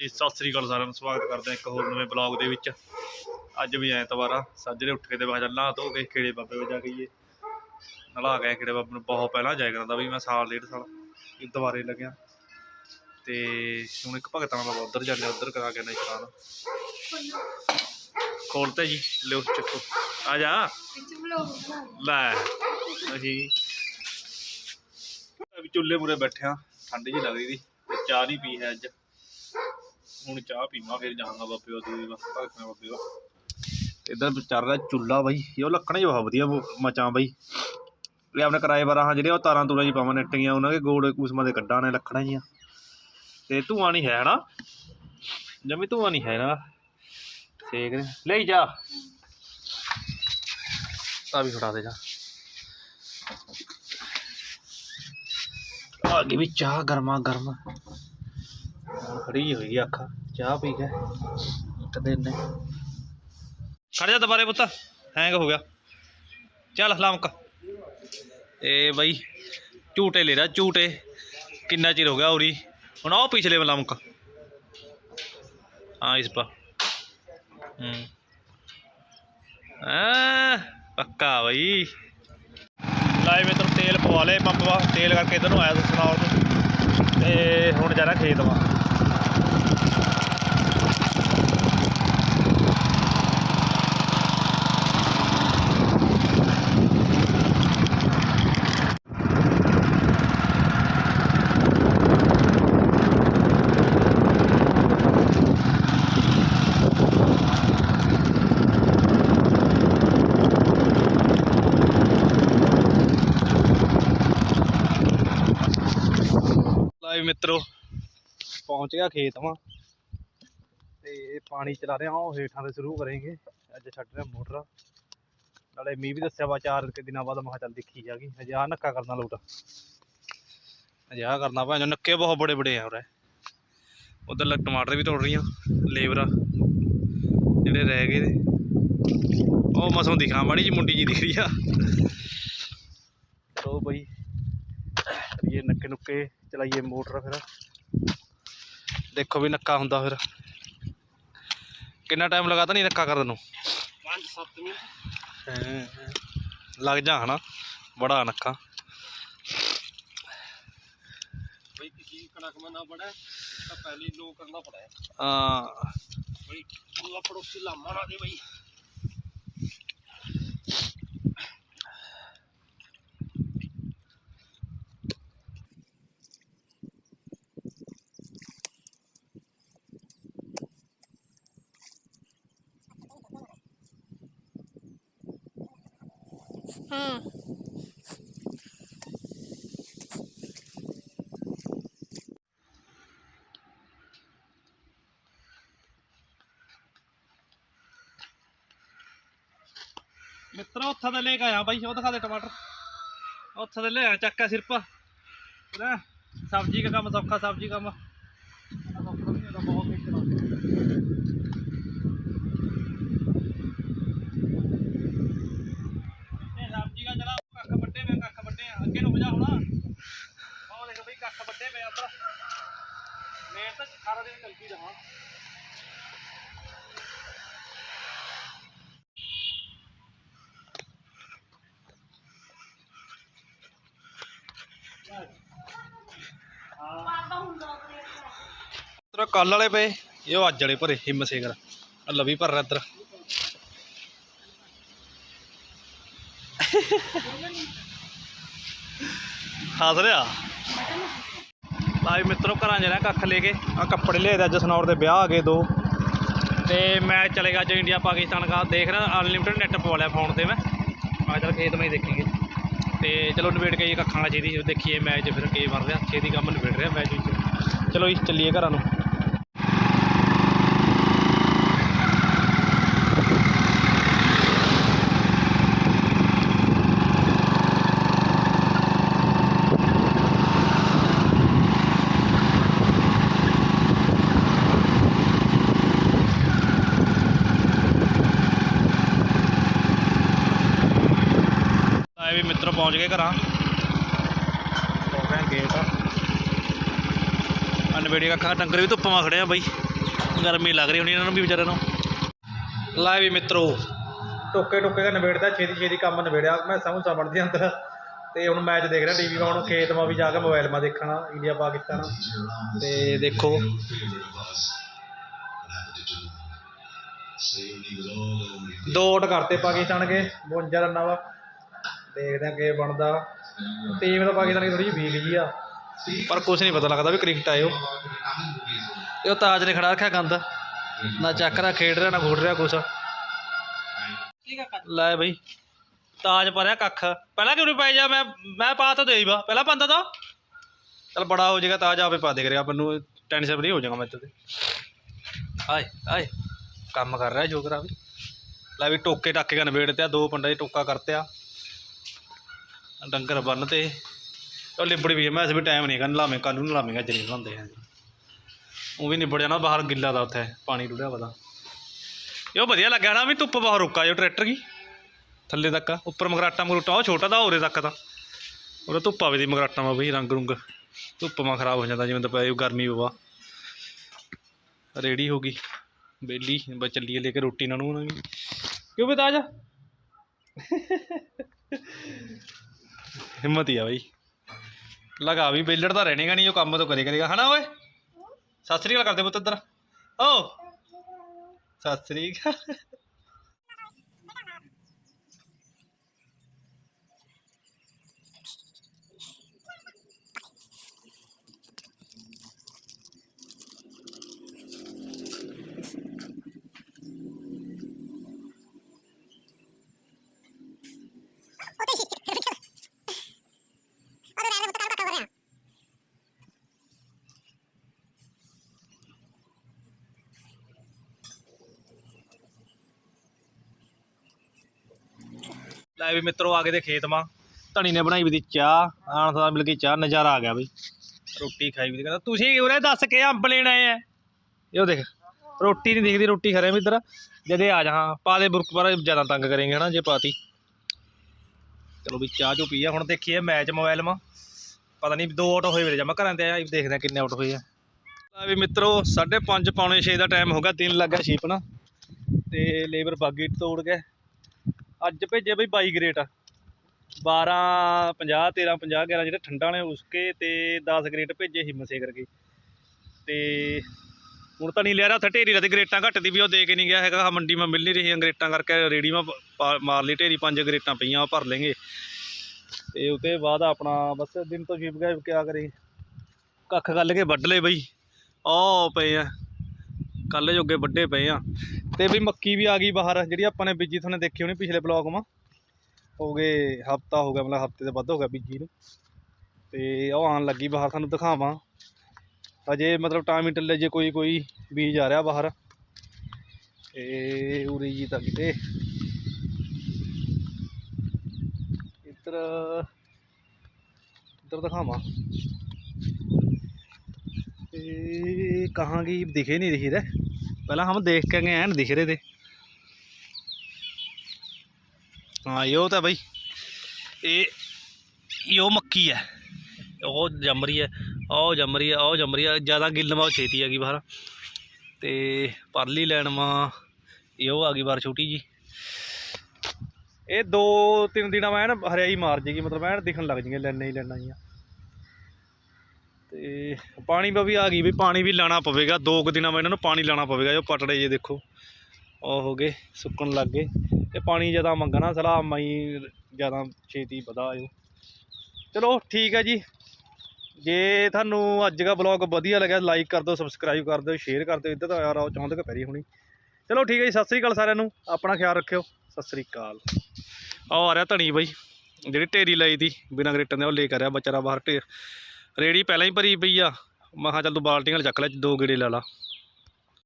ਜੀ ਸਤਿ ਸ੍ਰੀ ਅਕਾਲ ਸਾਰਿਆਂ ਨੂੰ, ਸਵਾਗਤ ਕਰਦੇ ਹਾਂ ਇੱਕ ਹੋਰ ਨਵੇਂ ਬਲੌਗ ਦੇ ਵਿੱਚ। ਅੱਜ ਵੀ ਐਤਵਾਰ ਆ ਸਾਜਰੇ ਉੱਠ ਕੇ ਤੇ ਬਾਅਦ ਨਹਾ ਧੋ ਕੇ ਖੇੜੇ ਬਾਬੇ ਵਿੱਚ ਜਾ ਕੇ ਆਈਏ। ਨਲਾ ਗਏ ਖੇੜੇ ਬਾਬੇ ਨੂੰ, ਬਹੁਤ ਪਹਿਲਾਂ ਜਾਇਆ ਕਰਦਾ ਵੀ ਮੈਂ ਸਾਲ, ਡੇਢ ਸਾਲ ਇਹ ਦੁਬਾਰੇ ਲੱਗਿਆ। ਤੇ ਹੁਣ ਇੱਕ ਭਗਤਾਂ ਬਾਬਾ ਉਧਰ ਜਾਂਦੇ ਉੱਧਰ ਕਰਾ ਕੇ ਨਾ ਇਸ਼ਨਾਨ। ਜੀ, ਲਿਓ ਚੱਕੋ। ਆ ਜਾ। ਲੈ ਅਸੀਂ ਅਭੀ ਚੁੱਲ੍ਹੇ ਮੂਰੇ ਬੈਠੇ ਠੰਡ ਜੀ ਲੱਗ ਰਹੀ ਸੀ, ਤੇ ਚਾਹ ਨਹੀਂ ਪੀ ਹੈ ਅੱਜ। ਹੁਣ ਚਾਹ ਪੀਵਾਂ, ਫਿਰ ਜਾਵਾਂਗਾ ਬਾਬੇ ਉਹ ਦੂਜੀ ਵਾ ਭਗਤਾਂ ਬਾਬੇ ਵਾ ਇਧਰ ਚੱਲ ਰਿਹਾ ਚੁੱਲ੍ਹਾ ਬਾਈ, ਇਹ ਲੱਕੜਾਂ ਹੀ ਬਹੁਤ ਵਧੀਆ ਮਚਾਂ ਬਾਈ। ਇਹ ਆਪਣੇ ਕਿਰਾਏ ਬਾਰਾਂ ਹਾਂ ਜਿਹੜੇ ਉਹ ਤਾਰਾਂ ਤੂਰਾਂ ਜੀ ਪਾਵਾਂ, ਨੱਟੀਆਂ ਉਹਨਾਂ ਦੇ ਗੋੜ ਕੂਸਮਾਂ ਦੇ ਕੱਢਾਂ ਨੇ ਲੱਕੜਾਂ ਜੀਆਂ ਤੇ ਧੂਆਂ ਨਹੀਂ ਹੈ ਨਾ ਜਮੀ ਧੂਆਂ ਨਹੀਂ ਹੈ ਨਾ ਸੇਕ ਲੈ ਜਾ। ਆ ਵੀ ਫੜਾ ਦੇ ਜਾ। ਆ ਗਈ ਵੀ ਚਾਹ ਗਰਮਾ ਗਰਮ ਖੜੀ ਹੋਈ ਅੱਖ, ਚਾਹ ਪੀ ਕੇ ਕਦੇ ਨੇ ਖੜ ਜਾ ਦੁਬਾਰੇ ਪੁੱਤ ਹੈਂਗ ਹੋ ਗਿਆ। ਚੱਲ ਲਮਕ ਇਹ ਬਈ, ਝੂਟੇ ਲੈ ਰਿਹਾ ਝੂਟੇ। ਕਿੰਨਾ ਚਿਰ ਹੋ ਗਿਆ ਉਰੀ? ਹੁਣ ਆਹ ਪਿਛਲੇ ਵਾਲਾ ਹਾਂ, ਇਸ ਪਾ। ਹੂੰ। ਆ ਪੱਕਾ ਬਈ। ਲਾਏ ਮੈਂ ਤੈਨੂੰ ਤੇਲ ਪਵਾ ਲਏ ਪੰਪ ਵਾ। ਤੇਲ ਕਰਕੇ ਇਧਰ ਨੂੰ ਆਇਆ ਸੁਣਾਉ ਤੇ ਹੁਣ ਜਾਣਾ ਖੇਤ ਵਾ। ਲਾਈਵ ਮਿੱਤਰੋ, ਪਹੁੰਚ ਗਿਆ ਖੇਤ ਵਾਂ। ਤੇ ਪਾਣੀ ਚਲਾ ਰਿਹਾ ਉਹ ਹੇਠਾਂ ਤੇ ਸ਼ੁਰੂ ਕਰਾਂਗੇ। ਅੱਜ ਛੱਡ ਰਿਹਾ ਮੋਟਰ। ਨਾਲੇ ਮੀਂਹ ਵੀ ਦੱਸਿਆ ਵਾ, ਚਾਰ ਕੁ ਦਿਨਾਂ ਬਾਅਦ। ਮੈਂ ਚੱਲ ਦੇਖੀ ਜਾਗੀ। ਅਜੇ ਆਹ ਨੱਕਾ ਕਰਨਾ ਲੋਟ। ਅਜੇ ਆਹ ਕਰਨਾ ਭਾਂ ਨੱਕੇ ਬਹੁਤ ਬੜੇ ਬੜੇ ਆ ਉਰੇ। ਉਧਰ ਟਮਾਟਰ ਵੀ ਤੋੜ ਰਹੀਆਂ। ਲੇਬਰਾਂ। ਜਿਹੜੇ ਰਹਿ ਗਏ ਤੇ ਉਹ ਮਸੋਂ ਦਿਖਾ, ਮਾੜੀ ਜੀ ਮੁੰਡੀ ਜੀ ਦਿਖ ਰਹੀ ਆ। ਉਹ ਬਈ। ਚਲਾਈਏ ਨੱਕੇ ਨੁੱਕੇ ਚਲਾਈਏ ਮੋਟਰ ਫਿਰ। ਦੇਖੋ ਵੀ ਨੱਕਾ ਹੁੰਦਾ ਫਿਰ। ਕਿੰਨਾ ਟਾਈਮ ਲਗਾਤਾ ਨਹੀਂ ਨੱਕਾ ਕਰਨ ਨੂੰ? 5-7 ਮਿੰਟ। ਲੱਗ ਜਾ ਹਨਾ ਬੜਾ ਨੱਕਾ। ਬਈ ਕੀ ਕਣਕ ਮਨਾ ਬੜਾ ਤਾਂ ਪਹਿਲੇ ਲੋ ਕਰਨਾ ਪੜਾ ਹਾਂ। ਬਈ ਪੂਰਾ ਪੜੋਸੀ ਲਾਮਾ ਦੇ ਬਈ। ਹਾਂ। ਉੱਥੇ ਉੱਥਾ ਲੈ ਕੇ ਆਇਆ ਬਾਈ, ਉਹ ਦਿਖਾ ਦੇ ਟਮਾਟਰ। ਉੱਥੇ ਦਾ ਲੈ ਆ ਚੱਕਾ ਸਿਰਪਾ। ਲੈ, ਸਬਜ਼ੀ ਦਾ ਕੰਮ, ਸੌਖਾ ਸਬਜ਼ੀ ਕੰਮ। ਸਾਰਾ ਦਿਨ ਚਲਦੀ ਰਹਾਂ। ਤੇਰਾ ਕੱਲ ਵਾਲੇ ਪਏ, ਇਹ ਉਹ ਅੱਜ ਵਾਲੇ ਭਰੇ ਹਿੰਮ ਸੇਗਰ ਆ ਲਵੀ ਭਰ ਰਿਹਾ ਇੱਧਰ। ਹੱਸ ਰਿਹਾ? ਲਾਈ ਮਿੱਤਰੋ ਘਰਾਂ ਜਿਹੜਾ ਕੱਖ ਲੈ ਕੇ। ਆ ਕੱਪੜੇ ਲਿਆਏ ਦੇ ਅੱਜ ਸਨੌਰ ਦੇ ਵਿਆਹ ਆ ਗਏ ਦੋ। ਤੇ ਮੈਂ ਚਲੇਗਾ ਅੱਜ ਇੰਡੀਆ, ਪਾਕਿਸਤਾਨ ਦਾ ਦੇਖ ਰਿਹਾ ਅਨਲਿਮਿਟਡ ਨੈਟ ਪਵਾ ਲਿਆ ਫੋਨ ਤੇ ਮੈਂ। ਆ ਚਲ ਖੇਤ ਮੈਂ ਹੀ ਦੇਖੀਏ। ਤੇ ਚਲੋ ਨਿਬੇੜ ਕੇ ਇਹ ਕੱਖਾਂ ਦਾ ਛੇਤੀ ਦੇਖੀਏ ਮੈਚ ਫਿਰ ਕੀ ਬਣ ਰਿਹਾ, ਛੇਤੀ ਕੰਮ ਨਿਬੇੜ ਰਿਹਾ ਮੈਚ ਵਿੱਚ। ਚਲੋ ਜੀ, ਚੱਲੀਏ ਘਰਾਂ ਨੂੰ। ਮਿੱਤਰ ਪਹੁੰਚ ਗਏ ਘਰਾਂ। ਹੋ ਗਿਆ ਗੇਟ ਆ ਨਵੇੜੇ ਕੱਖਾਂ ਡੰਗਰ ਵੀ ਧੁੱਪਾਂ ਖੜੇ ਆ ਬਾਈ। ਗਰਮੀ ਲੱਗ ਰਹੀ ਹੋਣੀ ਇਹਨਾਂ ਨੂੰ ਵੀ ਵਿਚਾਰਿਆਂ ਨੂੰ। ਲੈ ਵੀ ਮਿੱਤਰੋ ਟੋਕੇ ਟੋਕੇ ਦਾ ਨਵੇੜਦਾ ਛੇਤੀ ਛੇਤੀ ਕੰਮ ਨਵੇੜਿਆ। ਮੈਂ ਸਮਝ ਸਮਝਦੀ ਅੰਦਰ। ਤੇ ਹੁਣ ਮੈਚ ਦੇਖ ਰਿਹਾ ਟੀਵੀ 'ਮਾ ਹੁਣ ਖੇਤ 'ਮਾ ਵੀ ਜਾ ਕੇ ਮੋਬਾਈਲ 'ਮਾ ਦੇਖਣਾ ਇੰਡੀਆ ਪਾਕਿਸਤਾਨ ਤੇ ਦੇਖੋ। ਦੋ ਆਊਟ ਕਰਤੇ ਪਾਕਿਸਤਾਨ ਕੇ 52 ਰਨਾਂ ਵਾ ਦੇਖਦੇ ਆ ਕੀ ਬਣਦਾ। ਟੀਮ ਤਾਂ ਪਾਕਿਸਤਾਨ ਦੀ ਥੋੜੀ ਵੀਕ ਜੀ ਆ। ਪਰ ਕੁਝ ਨਹੀਂ ਪਤਾ ਲੱਗਦਾ ਵੀ ਕ੍ਰਿਕਟ ਆਇਓ ਇਹ ਉਹ ਤਾਜ ਨੇ ਖੜਾ ਰੱਖਿਆ ਗੰਦ ਨਾ ਚੱਕ ਰਿਹਾ, ਖੇਡ ਰਿਹਾ, ਨਾ ਘੋੜ ਰਿਹਾ ਕੁਛ। ਲੈ ਬਈ, ਤਾਜ ਪਰਿਆ ਕੱਖ। ਪਹਿਲਾਂ ਕਿਉਂ ਨਹੀਂ ਪਾਈ ਜਾ? ਮੈਂ ਮੈਂ ਪਾ ਤਾਂ ਦੇਈ ਵਾ ਪਹਿਲਾਂ ਪਾਉਂਦਾ ਤਾਂ। ਚਲ ਬੜਾ ਹੋ ਜਾਏਗਾ, ਤਾਜ ਆਪੇ ਪਾ ਦੇ ਕਰਿਆ ਮੈਨੂੰ ਟੈਨਸ਼ਨ ਫਰੀ ਹੋ ਜਾਏਗਾ ਮੈਂ ਤੇ। ਆਏ ਆਏ। ਕੰਮ ਕਰ ਰਿਹਾ ਜੋਗਰਾ ਵੀ। ਲੈ ਵੀ ਟੋਕੇ ਟਾਕੇ ਕਨ ਵੇੜ ਤੇ ਆ, ਦੋ ਪੰਡਾ ਦੀ ਟੋਕਾ ਕਰਤੇ ਆ ਡੰਗਰ ਬੰਨ ਤੇ। ਉਹ ਲਿਬੜੀ ਵੀ ਮੈਂ ਇਸ ਵੀ ਟਾਈਮ ਨਹੀਂ ਕਰਨ ਲਾਵੇਂ ਕੱਲ ਨੂੰ ਲਾਵੇਂਗਾ ਜਰੀ ਲਾਉਂਦੇ ਆ। ਉਹ ਵੀ ਨਿਬੜ ਜਾਣਾ ਬਾਹਰ ਗਿੱਲਾ ਦਾ ਉੱਥੇ, ਪਾਣੀ ਰੁੜਿਆ ਪਤਾ ਇਹ ਉਹ ਵਧੀਆ ਲੱਗਿਆ ਨਾ ਵੀ ਧੁੱਪ ਬਾਹਰ ਰੁਕਾ ਜੋ ਟਰੈਕਟਰ ਕੀ? ਥੱਲੇ ਤੱਕ ਉੱਪਰ ਮਗਰਾਟਾ ਮਗਰੂਟਾ, ਉਹ ਛੋਟਾ ਦਾ ਹੋਰੇ ਤੱਕ ਤਾਂ ਉਹਦਾ ਧੁੱਪ ਆਵੇ ਦੀ ਮਗਰਾਟਾ ਮਾ ਵੀ ਰੰਗ ਰੁੰਗ। ਧੁੱਪ ਮਾ ਖਰਾਬ ਹੋ ਜਾਂਦਾ, ਜਿਵੇਂ ਦੁਪਹਿਰ ਗਰਮੀ ਹੋਵਾ। ਰੇੜੀ ਹੋ ਗਈ। ਬੇਲੀ, ਬਸ ਚੱਲੀਏ ਲੈ ਕੇ ਰੋਟੀ ਨਾਲ ਨੂੰ ਉਹਨਾਂ ਕਿਉਂ ਬਤਾ ਜਾ ਹਿੰਮਤ ਹੀ ਆ ਬਈ। ਲਗਾ ਵੀ ਬੇਲੜ ਤਾਂ ਰਹਿਣੇਗਾ ਨਹੀਂ, ਉਹ ਕੰਮ ਤਾਂ ਕਰੇ ਕਰੇਗਾ। ਹਨਾ ਓਏ? ਸਤਿ ਸ੍ਰੀ ਅਕਾਲ ਕਰਦੇ ਪੁੱਤ ਇੱਧਰ। ਓ! ਸਤਿ ਸ੍ਰੀ ਅਕਾਲ। ਲੈ ਵੀ ਮਿੱਤਰੋ ਆ ਗਏ ਤੇ ਖੇਤ ਮਾ। ਧਣੀ ਨੇ ਬਣਾਈ ਵੀ ਦੀ ਚਾਹ, ਆਣ ਦਾ ਮਿਲ ਗਈ ਚਾਹ, ਨਜ਼ਾਰਾ ਆ ਗਿਆ ਬਈ। ਰੋਟੀ ਖਾਈ ਵੀ ਦੀ ਕਹਿੰਦਾ, ਤੁਸੀਂ ਉਰੇ ਦੱਸ ਕੇ ਅੰਬ ਲੈਣ ਆਏ ਆ ਇਹੋ ਦੇਖ, ਰੋਟੀ ਨਹੀਂ ਦਿਖਦੀ, ਰੋਟੀ ਖਰੇ ਵੀ ਇੱਧਰ। ਜਦੇ ਆ ਜਾ, ਹਾਂ, ਪਾ ਦੇ ਬੁਰਕ ਪਰ, ਜ਼ਿਆਦਾ ਤੰਗ ਕਰੇਂਗੇ ਹਨਾ, ਜੇ ਪਾਤੀ। ਚਲੋ ਵੀ ਚਾਹ ਚੋ ਪੀਆ ਹੁਣ ਦੇਖੀਏ ਮੈਚ ਮੋਬਾਈਲ ਮਾ। ਪਤਾ ਨਹੀਂ ਦੋ ਆਊਟ ਹੋਏ ਮੇਰੇ ਜਾ ਘਰਾਂ ਤੇ ਆਇਆ ਦੇਖਦੇ ਆ ਕਿੰਨੇ ਆਊਟ ਹੋਏ ਆ। ਲੈ ਵੀ ਮਿੱਤਰੋ 5:30 ਪੌਣੇ 6 ਦਾ ਟਾਈਮ ਹੋ ਗਿਆ, ਦਿਨ ਲੱਗਾ ਛੀਪਣਾ ਤੇ ਲੇਬਰ ਬਾਗੀ ਤੋੜ ਗਏ ਅੱਜ ਭੇਜੇ ਬਈ 22 ਗ੍ਰੇਟ 12 50 13 50 11 ਜਿਹੜੇ ਠੰਡਾ ਨੇ ਉਸਕੇ ਤੇ 10 ਗ੍ਰੇਟ ਭੇਜੇ ਹਿੰਮਸੇ ਕਰਕੇ ਤੇ ਹੁਣ ਤਾਂ ਨਹੀਂ ਲਿਆ ਰਿਹਾ, ਉੱਥੇ ਢੇਰੀ ਦਾ ਤੇ ਗ੍ਰੇਟਾਂ ਘੱਟਦੀ ਵੀ ਉਹ ਦੇ ਕੇ ਨਹੀਂ ਗਿਆ ਹੈਗਾ। ਆਹ ਮੰਡੀ ਮੈਂ ਮਿਲ ਨਹੀਂ ਰਹੀਆਂ ਗ੍ਰੇਟਾਂ ਕਰਕੇ, ਰੇੜੀ ਮੈਂ ਪਾ- ਮਾਰ ਲਈ, ਢੇਰੀ ਪੰਜ ਗ੍ਰੇਟਾਂ ਪਈਆਂ, ਉਹ ਭਰ ਲੈਂਗੇ। ਤੇ ਉਤੇ ਬਾਅਦ ਆਪਣਾ ਬਸ ਦਿਨ ਤੋਂ ਛਿਪ ਗਿਆ ਕਿਆ ਕਰੇ। ਕੱਖ ਗੱਲ ਕੇ ਵੱਢ ਲਏ ਬਈ। ਉਹ ਪਏ ਆ। ਕੱਲ ਜੋਗੇ ਵੱਡੇ ਪਏ ਆ। ਤੇ ਵੀ ਮੱਕੀ ਵੀ ਆ ਗਈ ਬਾਹਰ, ਜਿਹੜੀ ਆਪਾਂ ਨੇ ਬੀਜੀ ਤੁਹਾਨੂੰ ਦੇਖੀ ਹੋਣੀ ਪਿਛਲੇ ਬਲੌਗ ਮਾ ਹੋ ਗਏ ਹਫਤਾ ਹੋ ਗਿਆ, ਮਤਲਬ ਹਫ਼ਤੇ ਤੋਂ ਵੱਧ ਹੋ ਗਿਆ ਬੀਜੀ ਨੂੰ। ਤੇ ਉਹ ਆਉਣ ਲੱਗੀ ਬਾਹਰ ਤੁਹਾਨੂੰ ਦਿਖਾਵਾਂ। ਅਜੇ ਮਤਲਬ ਟਾਈਮ ਟੱਲੇ ਜੇ ਕੋਈ ਕੋਈ ਬੀਜ ਆ ਰਿਹਾ ਬਾਹਰ। ਤੇ ਉਰੀ ਜੀ ਤਾਂ ਕਿਤੇ। ਇੱਧਰ ਇੱਧਰ ਦਿਖਾਵਾਂ। ਤੇ ਕਹਾਂਗੀ ਦਿਖੇ ਨਹੀਂ ਰਹੀ ਰੇ ਪਹਿਲਾਂ ਹਮ ਦੇਖ ਕੇ ਗਏ ਐਨ ਦਿਖ ਰਹੇ थे ਹਾਂ, ਇਹੋ ਤਾਂ ਬਈ, ਇਹ, ਇਹੋ ਮੱਕੀ ਹੈ। ਉਹ ਜੰਮ ਰਹੀ ਹੈ, ਉਹ ਜੰਮ ਰਹੀ ਹੈ, ਉਹ ਜੰਮ ਰਹੀ ਹੈ। ਜ਼ਿਆਦਾ ਗਿੱਲ ਮਾ ਛੇਤੀ ਆ ਗਈ ਬਾਹਰ। ਤੇ ਪਰਲੀ ਲੈਣ ਮਾ ਇਹੋ ਆ ਗਈ ਬਾਹਰ ਛੋਟੀ ਜੀ। ਇਹ ਦੋ ਤਿੰਨ ਦਿਨਾਂ ਮੈਂ ਐਨ ਹਰਿਆਈ ਮਾਰ ਜੇਗੀ, ਮਤਲਬ ਐਨ ਦਿਖਣ ਲੱਗ ਜਾਣਗੇ ਲੈਣੇ ਹੀ ਲੈਣਾ ਜੀਆਂ। ਤੇ ਪਾਣੀ ਵੀ ਆ ਗਈ ਵੀ ਪਾਣੀ ਵੀ ਲਾਣਾ ਪਵੇਗਾ। ਦੋ ਕੁ ਦਿਨਾਂ ਮੈਂ ਇਹਨਾਂ ਨੂੰ ਪਾਣੀ ਲਾਣਾ ਪਵੇਗਾ। ਜੋ ਪਟੜੇ ਜੇ ਦੇਖੋ। ਉਹ ਹੋ ਗਏ, ਸੁੱਕਣ ਲੱਗ ਗਏ। ਤੇ ਪਾਣੀ ਜ਼ਿਆਦਾ ਮੰਗਣਾ ਸਲਾਹ ਮਈ ਜ਼ਿਆਦਾ ਛੇਤੀ ਵਧਾ ਆਇਓ ਚਲੋ, ਠੀਕ ਹੈ ਜੀ। ਜੇ ਤੁਹਾਨੂੰ ਅੱਜ ਦਾ ਬਲੌਗ ਵਧੀਆ ਲੱਗਿਆ ਲਾਈਕ ਕਰ ਦਿਓ ਸਬਸਕ੍ਰਾਈਬ ਕਰ ਦਿਓ ਸ਼ੇਅਰ ਕਰ ਦਿਓ। ਇੱਧਰ ਤਾਂ ਯਾਰ ਆਓ, ਚਾਹੁੰਦੇ ਕਿ ਪੈਰੀ ਹੋਣੀ। ਚਲੋ, ਠੀਕ ਹੈ ਜੀ। ਸਤਿ ਸ੍ਰੀ ਅਕਾਲ ਸਾਰਿਆਂ ਨੂੰ। ਆਪਣਾ ਖਿਆਲ ਰੱਖਿਓ। ਸਤਿ ਸ੍ਰੀ ਅਕਾਲ। ਆਹ ਆ ਰਿਹਾ ਧਣੀ ਬਾਈ, ਜਿਹੜੀ ਢੇਰੀ ਲਾਈ ਦੀ, ਬਿਨਾਂ ਗਰੇਟਾਂ ਦੇ, ਉਹ ਲੈ ਕਰ ਆ ਰਿਹਾ ਵਿਚਾਰਾ ਬਾਹਰ ਢੇਰ ਰੇੜੀ ਪਹਿਲਾਂ ਹੀ ਭਰੀ ਪਈ ਆ। ਮੈਂ ਕਿਹਾ ਚੱਲ ਤੂੰ ਬਾਲਟੀਆਂ ਨਾਲ ਚੱਕ ਲੈ, ਦੋ ਗੇੜੇ ਲਾ ਲਾ।